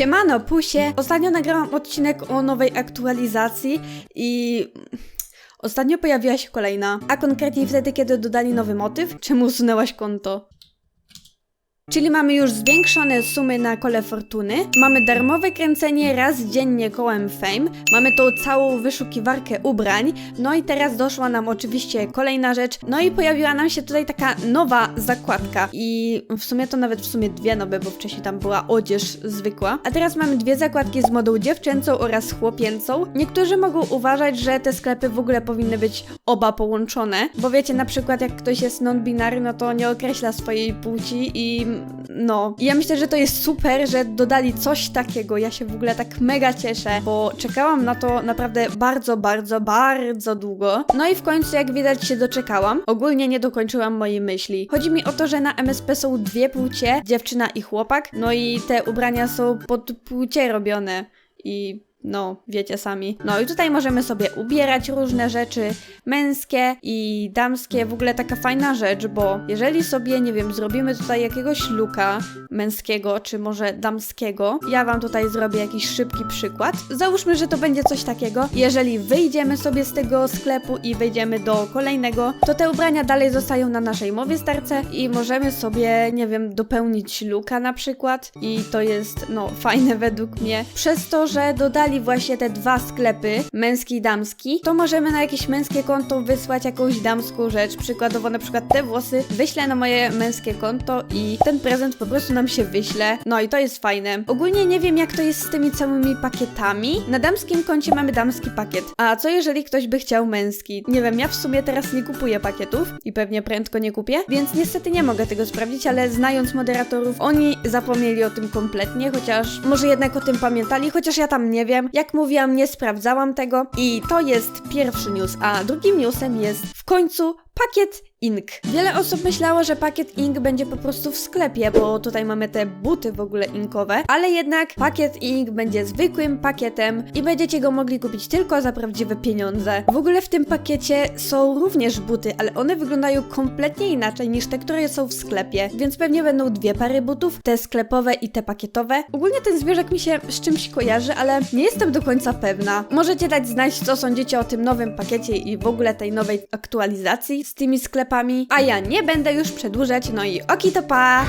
Siemano, Pusie! Ostatnio nagrałam odcinek o nowej aktualizacji i... Ostatnio pojawiła się kolejna, a konkretniej wtedy, kiedy dodali nowy motyw. Czemu usunęłaś konto? Czyli mamy już zwiększone sumy na kole fortuny, mamy darmowe kręcenie raz dziennie kołem Fame, mamy tą całą wyszukiwarkę ubrań, no i teraz doszła nam oczywiście kolejna rzecz, no i pojawiła nam się tutaj taka nowa zakładka i w sumie to nawet w sumie dwie nowe, bo wcześniej tam była odzież zwykła, a teraz mamy dwie zakładki z modą dziewczęcą oraz chłopięcą. Niektórzy mogą uważać, że te sklepy w ogóle powinny być oba połączone, bo wiecie, na przykład jak ktoś jest non-binary, no to nie określa swojej płci i no. I ja myślę, że to jest super, że dodali coś takiego. Ja się w ogóle tak mega cieszę, bo czekałam na to naprawdę bardzo, bardzo, bardzo długo. No i w końcu, jak widać, się doczekałam. Ogólnie nie dokończyłam mojej myśli. Chodzi mi o to, że na MSP są dwie płcie, dziewczyna i chłopak, no i te ubrania są pod płcie robione. I no, wiecie sami. No i tutaj możemy sobie ubierać różne rzeczy męskie i damskie. W ogóle taka fajna rzecz, bo jeżeli sobie, nie wiem, zrobimy tutaj jakiegoś luka męskiego, czy może damskiego, ja wam tutaj zrobię jakiś szybki przykład. Załóżmy, że to będzie coś takiego. Jeżeli wyjdziemy sobie z tego sklepu i wejdziemy do kolejnego, to te ubrania dalej zostają na naszej mowie starce i możemy sobie, nie wiem, dopełnić luka na przykład. I to jest, no, fajne według mnie. Przez to, że dodali właśnie te dwa sklepy, męski i damski, to możemy na jakieś męskie konto wysłać jakąś damską rzecz. Przykładowo na przykład te włosy wyślę na moje męskie konto i ten prezent po prostu nam się wyśle. No i to jest fajne. Ogólnie nie wiem jak to jest z tymi całymi pakietami. Na damskim koncie mamy damski pakiet. A co jeżeli ktoś by chciał męski? Nie wiem, ja w sumie teraz nie kupuję pakietów i pewnie prędko nie kupię, więc niestety nie mogę tego sprawdzić, ale znając moderatorów, oni zapomnieli o tym kompletnie, chociaż może jednak o tym pamiętali, chociaż ja tam nie wiem. Jak mówiłam, nie sprawdzałam tego i to jest pierwszy news, a drugim newsem jest w końcu pakiet Ink. Wiele osób myślało, że pakiet Ink będzie po prostu w sklepie, bo tutaj mamy te buty w ogóle inkowe, ale jednak pakiet Ink będzie zwykłym pakietem i będziecie go mogli kupić tylko za prawdziwe pieniądze. W ogóle w tym pakiecie są również buty, ale one wyglądają kompletnie inaczej niż te, które są w sklepie, więc pewnie będą dwie pary butów, te sklepowe i te pakietowe. Ogólnie ten zwierzak mi się z czymś kojarzy, ale nie jestem do końca pewna. Możecie dać znać, co sądzicie o tym nowym pakiecie i w ogóle tej nowej aktualizacji z tymi sklepami, a ja nie będę już przedłużać, no i oki to pa!